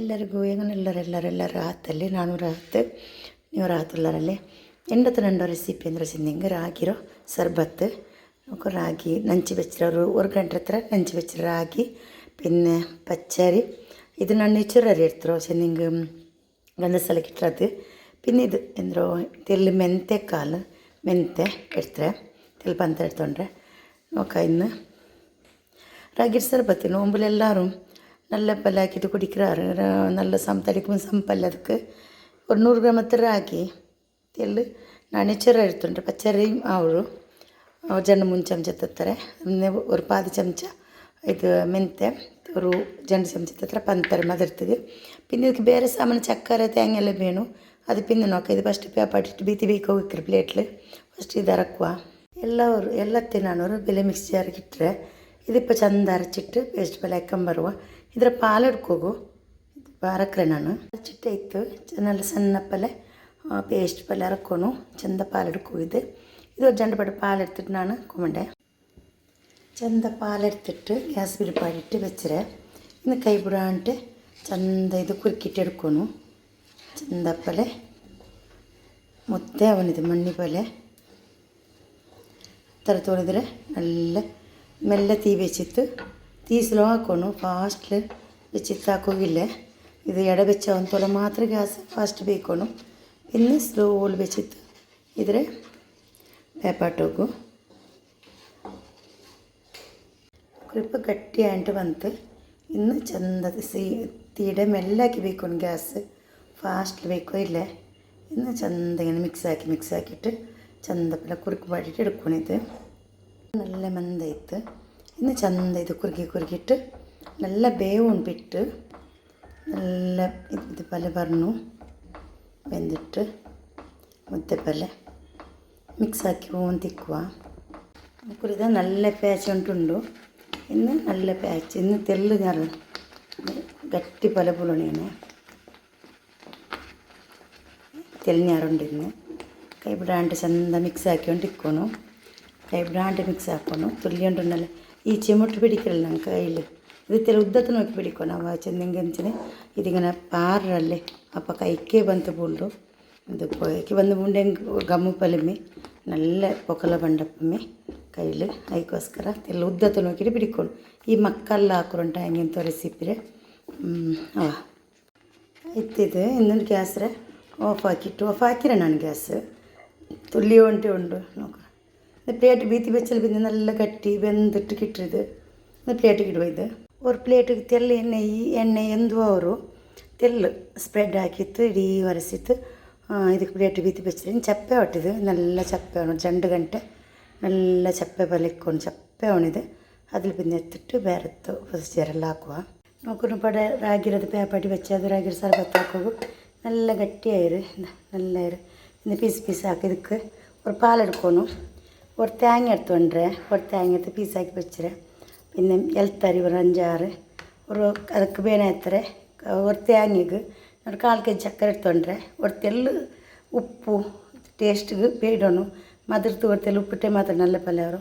ಎಲ್ಲರಿಗೂ ಹೆಂಗನ ಎಲ್ಲರೆಲ್ಲರೂ ಎಲ್ಲರೂ ರಾಹತ್ತಲ್ಲಿ ನಾನು ರಾಹತ್ ನೀವು ರಾಹತ್ತಲ್ಲರಲ್ಲಿ ಎಂಡತ್ತು ನಂಡೋ ರೆಸಿಪಿ ಅಂದರೆ ಸಿಂದಿಂಗ್ ರಾಗಿರೋ സർബത്ത് നമുക്ക് റാഗി നഞ്ചി വെച്ചിട്ട് ഒരു ഒരു ഗണ്ട എത്ര നഞ്ചി വെച്ചിട്ട് റാഗി പിന്നെ പച്ചരി. ഇത് നണ്ണി ചുരരി എടുത്തോ? ചെന്നിങ്ക് ഗന്ധസ്ഥലക്കിട്ടത് പിന്നെ ഇത് എന്തോ തെൽ മെന്തേക്കാൽ മെന്തെ എടുത്തേ. തെൽ പന്ത എടുത്തോണ്ടേ നോക്കാം ഇന്ന്. റാഗി സർബത്ത് നോമ്പിലെല്ലാവരും நல்ல பல்லாக்கிட்டு குடிக்கிறாரு நல்ல சம் தடிக்கும் சம்பല്ലதுக்கு ஒரு നൂറ് ഗ്രാം അത്ര ആക്കി തെല്ല് ನಾನೇ ಚೆರ ಇಡ್ತುಂಡ್ರೆ ಪಚ್ಚರಿ ಅವರು ಜನ ಮುಂಚೆ ಚಮಚ ತತ್ತಾರೆ ಒಂದು ಪಾದಿ ಚಮಚ ಇದು ಮೆಂತೆ ഒരു രണ്ട് ചമച്ചത്ര പന്തരം അതിർത്തത് പിന്നെ ഇതിക്ക് വേറെ സാമാനം ചക്കര തേങ്ങ എല്ലാം വേണു അത് പിന്നെ നോക്കാം ഇത് ഫസ്റ്റ് പേപ്പാട്ടിട്ട് ബീത്തി ബീക്കോ വെക്കിற പ്ലേറ്റിൽ ഫസ്റ്റ് ഇത് ഇറക്കുക എല്ലാ ഒരു എല്ലാത്തിനാണ് ഒരു വില മിക്സ് ചേർക്കിട്ടേ ഇതിപ്പോൾ ചന്ത അരച്ചിട്ട് പേസ്റ്റ് പോലെ അക്കം വരുവാ ಇದರ പാലെടുക്കോകു ಅರಕ್ರೆ ನಾನು ಅರಚಿಟ್ಟಾಯ್ತು നല്ല ಸಣ್ಣಪ್ಪಲೆ പേസ്റ്റ് പോലെ ഇറക്കണു ചെന്ത പാലെടുക്കും ഇത് ഇത് ഒരു രണ്ട് പടി പാലെടുത്തിട്ട് ನಾನು കുമ്മണ്ടേ ചെന്ത പാലെടുത്തിട്ട് ഗ്യാസ് പിരിപ്പാടിയിട്ട് വെച്ചിരെ ഇന്ന് കൈ ಬಿಡಾಂಟೆ ಚಂದ ಇದು ಕುರುಕಿಟ್ಟು എടുക്കണു ചെന്തപ്പലെ ಮುದ್ದೆ ಅವನಿದು ಮಣ್ಣಿ ಪೊಲೆ ಥರ ತೊಳೆದ್ರೆ നല്ല മെല്ലെ തീ വെച്ചിട്ട് തീ സ്ലോ ആക്കണു ഫാസ്റ്റിൽ വെച്ചിത്താക്കുകയില്ല ഇത് ഇട വെച്ചാകുന്നതോടെ മാത്രം ഗ്യാസ് ഫാസ്റ്റ് വെക്കണം പിന്നെ സ്ലോ വെച്ചിട്ട് ഇതിലെ പേപ്പാട്ട് വെക്കും. കുറിപ്പ് കട്ടിയായിട്ട് വന്നിട്ട് ഇന്ന് ചെന്ത തീയുടെ മെല്ലാക്കി വെക്കണം ഗ്യാസ്. ഫാസ്റ്റിൽ വെക്കുകയില്ല ഇന്ന് ചെന്ത ഇങ്ങനെ മിക്സാക്കി മിക്സാക്കിയിട്ട് ചന്തപ്പിലെ കുറുക്ക് പാടിയിട്ട് എടുക്കണിത് നല്ല മന്ത ಇನ್ನು ಚಂದ ಇದು ಕುರುಗಿ ಕುರುಗಿಟ್ಟು നല്ല ಬೇವು ಬಿಟ್ಟು നല്ല ഇത് പല പറഞ്ഞു വെന്തിട്ട് മുത്തപ്പല മിക്സാക്കി പോകും തിക്കുക കുറിത നല്ല പേച്ച ഉണ്ടുണ്ടു ഇന്ന് നല്ല പേച്ച് ഇന്ന് തെല്ല് ഞാൻ ಗಟ್ಟಿ ಪಲ ಪುಲಣಿಯನೆ ತೆಲ್ನ್ಯಾರುಂಡು ಇನ್ನು ಕೈ ಬಿಡಾಂಟು ಚಂದ ಮಿಕ್ಸ್ ಹಾಕ್ಕೊಂಡು ಇಕ್ಕೋನು ಕೈ ಈ ಮುಟ್ಟು ಬಿಡಿಕಲ್ಲ ನನ್ನ ಕೈಲಿ ರೀತಿಯಲ್ಲಿ ಉದ್ದತ ಹೋಗಿ ಬಿಡಿಕೋ ನಾವು ಚೆಂದಂಗಂಚನೆ ಇದೀಗ ಪಾರಲ್ಲೇ ಅಪ್ಪ ಕೈಕೆ ಬಂತು ಬುಲ್ಲು ಇದು ಕೈಕೆ ಬಂದು ಮುಂಡೆ ಗಮ್ಮು ಪಲಿಮೆ, ನಲ್ಲ ಪೊಕಲ ಬಂಡಪ್ಪಮ್ಮೆ ಕೈಲಿ. ಅದಕ್ಕೋಸ್ಕರ ಎಲ್ಲ ಉದ್ದತ ನೋಕಿಟ್ಟು ಬಿಡಿಕೊಂಡು ಈ ಮಕ್ಕಲ್ಲ ಹಾಕ್ರಂಟ ಹೆಂಗೆ ತೋರಿಸಿಪ್ಪಿರೆ ಅವ. ಇತ್ತಿದೆ ಇನ್ನೊಂದು ಗ್ಯಾಸ್ರೆ. ಆಫ್ ಹಾಕಿಟ್ಟು ಆಫ್ ಹಾಕಿರ ನಾನು ಗ್ಯಾಸ್. ತುಲ್ಲಿ ಒಂಟಿ ಉಂಡು പ്ലേറ്റ് ബീത്തി വെച്ചാൽ പിന്നെ നല്ല കട്ടി വെന്തിട്ട് കിട്ടരുത് ಪ್ಲೇಟಿಗೆ ಇಡುವ ಇದು ஒரு ಪ್ಲೇಟಿಗೆ ತೆಲ್ಲು ಎಣ್ಣೆ ಈ ಎಣ್ಣೆ ಎಂದು ಅವರು ತೆಲ್ಲು ಸ್ಪ್ರೆಡ್ ಹಾಕಿತ್ತು ಇಡೀ ಒರೆಸಿತ್ತು ಇದಕ್ಕೆ ಪ್ಲೇಟ್ ಬೀತಿ ಬೆಚ್ಚಿದ್ರೆ ಚಪ್ಪೆ ಹೊಟ್ಟಿದ್ದು നല്ല ചപ്പ ആണ് രണ്ട് ಗಂಟೆ നല്ല ചപ്പ പോലെ ഇക്കൊണ്ട് ചപ്പ ആണിത് അതിൽ പിന്നെ എത്തിട്ട് ಬೇರೆತ್ತು ഫസ്റ്റ് ಹಾಕುವ നോക്കുന്നു പട ರಾಗಿರೋದು പേപ്പട്ടി വെച്ച് അത് ರಾಗಿರ സർബത്ത് ಹಾಕೋದು നല്ല ಗಟ್ಟಿಯಾಯಿರು നല്ല ഇന്ന് പീസ് പീസ് ആക്കി ಇದಕ್ಕೆ ഒരു പാലെടുക്കണം ഒരു തേങ്ങ എടുത്തോണ്ടേ ഒരു തേങ്ങ എടുത്ത് പീസാക്കി വെച്ചിരെ പിന്നെ ಎಲ್ತರಿ ഒരു അഞ്ചാറ് ഒരു ಅದಕ್ಕೆ ಬೇನೆ ಎತ್ತರೆ ഒരു തേങ്ങക്ക് ഒരു ಕಾಲು ಕೆ ಜಿ ಚಕ್ಕರೆ എടുത്തോണ്ടേ ഒരു ತೆಲ್ಲು ಉಪ್ಪು ಟೇಸ್ಟಿಗೆ ಬೇಡೋನು ಮದ್ರದ್ದು ഒരു ತೆಲ್ಲು ಉಪ್ಪಿಟ್ಟೆ ಮಾತ್ರ നല്ല ಪಲ್ಯವರು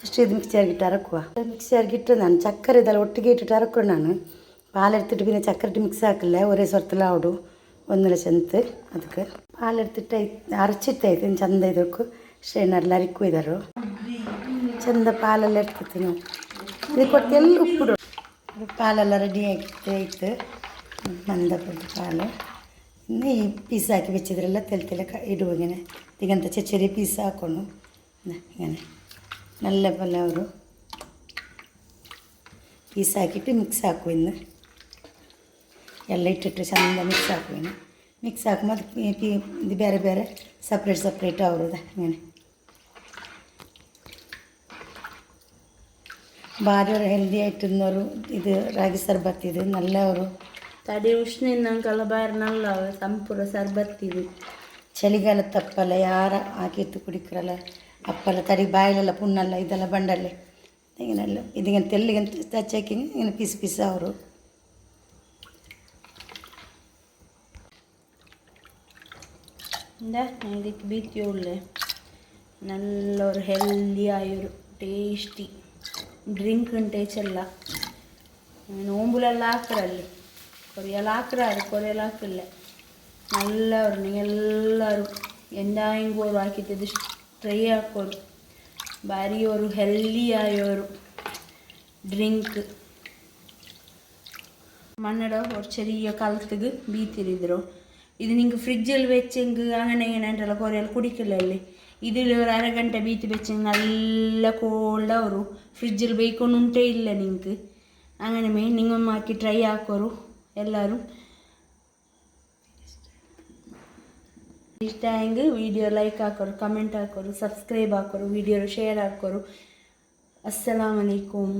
ಫಸ್ಟ್ ಇದು ಮಿಕ್ಸಿಯಾಗಿಟ್ಟು ಅರಕುವ ಮಿಕ್ಸಿಯಾಗಿಟ್ಟು ನಾನು ಚಕ್ಕರೆ ಇದೆಲ್ಲ ಒಟ್ಟಿಗೆ ಇಟ್ಟಿಟ್ಟು ಅರಕೊಂಡು ನಾನು പാലെടുത്തിട്ട് പിന്നെ ചക്കര ഇട്ട് മിക്സ് ആക്കില്ല ഒരേ സ്വരത്തിലാവിടും ഒന്നില ചെന്ത് ಅದಕ್ಕೆ പാലെടുത്തിട്ട് ಅರಚಿಟ್ಟೈತೆ ಚಂದ ಇದಕ್ಕೂ ಶ್ರೇಣರ್ಲ ಇಕ್ಕಿದಾರು ಚಂದ ಪಾಲೆಲ್ಲ ಇಟ್ಕೊತೀನಿ ನಾವು ಇದು ಉಪ್ಪಿಡು. ಪಾಲೆಲ್ಲ ರೆಡಿ ಆಗಿತ್ತು ಇತ್ತು ಮಂದ ಪುಟ್ಟ ಪಾಲು. ಇನ್ನು ಈ ಪೀಸ್ ಹಾಕಿ ಬೆಚ್ಚಿದ್ರೆಲ್ಲ ತೆಲ್ ತೆಲೆ ಕ ಇಡುವಾಗೇನೆ ಈಗಂತ ಚಚ್ಚರಿ ಪೀಸ್ ಹಾಕೊಂಡು ಹೀಗೇನೆ. ನಲ್ಲ ಪಲ್ಯ ಅವರು ಪೀಸ್ ಹಾಕಿಟ್ಟು ಮಿಕ್ಸ್ ಹಾಕು ಇನ್ನು. ಎಲ್ಲ ಇಟ್ಟಿಟ್ಟು ಚೆಂದ ಮಿಕ್ಸ್ ಹಾಕುವಿನ ಮಿಕ್ಸ್ ಹಾಕಿ ಮತ್ತು ಬೇರೆ ಬೇರೆ ಸಪ್ರೇಟ್ ಸಪ್ರೇಟ್ ಅವ್ರದ್ದು ಹಂಗೆ അങ്ങനെ ಭಾರಿ ಹೆಲ್ದಿ ಆಯ್ತಿನ್ನೋರು ಇದು ರಾಗಿ ಸರ್ಬತ್ ಇದು നല്ല ಅವರು ತಡಿ ಉಷ್ಣ ಇನ್ನಂಕಲ್ಲ ಬಾರಿ ನಲ್ಲ ಸಂಪೂರ್ಣ ಸರ್ಬತ್ತಿದು ಚಳಿಗಾಲ ತಪ್ಪಲ್ಲ ಯಾರ ಹಾಕಿತ್ತು ಕುಡಿಕ್ರಲ್ಲ ಅಪ್ಪಲ್ಲ ತಡಿ ಬಾಯಲೆಲ್ಲ ಪುಣ್ಣಲ್ಲ ಇದೆಲ್ಲ ಬಂಡಲ್ಲಿ ಹಿಂಗೆಲ್ಲ ഇതിങ്ങനെ തെല്ലിങ്ങനെ തച്ചാക്കി ഇങ്ങനെ പീസ് പീസ് ಅವರು എന്താ ഇതിക്ക് ബീത്തിയുള്ളേ നല്ലൊരു ഹെൽത്തി ആയൊരു ടേസ്റ്റി ಡ್ರಿಂಕ್ ಉಂಟೇ ಚೆಲ್ಲ ನೋಂಬುಲೆಲ್ಲ ಆಕರೆ ಅಲ್ಲಿ. ಕೊರೆಯಲ್ಲ ಹಾಕಿ ಕೊರೆಯಲ್ಲ ಹಾಕಿಲ್ಲ. ಎಲ್ಲರು ನಂಗೆ ಎಲ್ಲರೂ ಎಂಡಾಯಿಂಗ್ ಗೊರು ಹಾಕಿ ತೆರೈ ಆಕೊಂಡು ಬಾರಿ ಅವರು ಹೆಲ್ದಿ ಆಯೋರು ಡ್ರಿಂಕ್ ಮನ್ನಡ ಒ ಚರಿಯ ಕಾಲತಗೆ ಬೀತಿರಿದ್ರು. ഇത് നിങ്ങൾക്ക് ഫ്രിഡ്ജിൽ വെച്ചെങ്കിൽ അങ്ങനെ ഇങ്ങനെ ഉണ്ടല്ലോ കുറേ കുടിക്കില്ലല്ലേ ഇതിൽ ഒരു അരഗണ്ട ബീറ്റ് വെച്ചെങ്കിൽ നല്ല കോൾഡ് വരും ഫ്രിഡ്ജിൽ ബേക്കൊന്നുണ്ടേ ഇല്ല നിങ്ങൾക്ക് അങ്ങനെ മേ നിങ്ങൾ മാക്കി ട്രൈ ആക്കോറു എല്ലാവരും ಇಷ್ಟಾಯಂಗೆ ವಿಡಿಯೋ ಲೈಕ್ ಹಾಕೋರು ಕಮೆಂಟ್ ಹಾಕೋರು ಸಬ್ಸ್ಕ್ರೈಬ್ ಹಾಕೋರು ವಿಡಿಯೋ ಶೇರ್ ಹಾಕೋರು ಅಸ್ಸಲಾಮಲೈಕುಮ್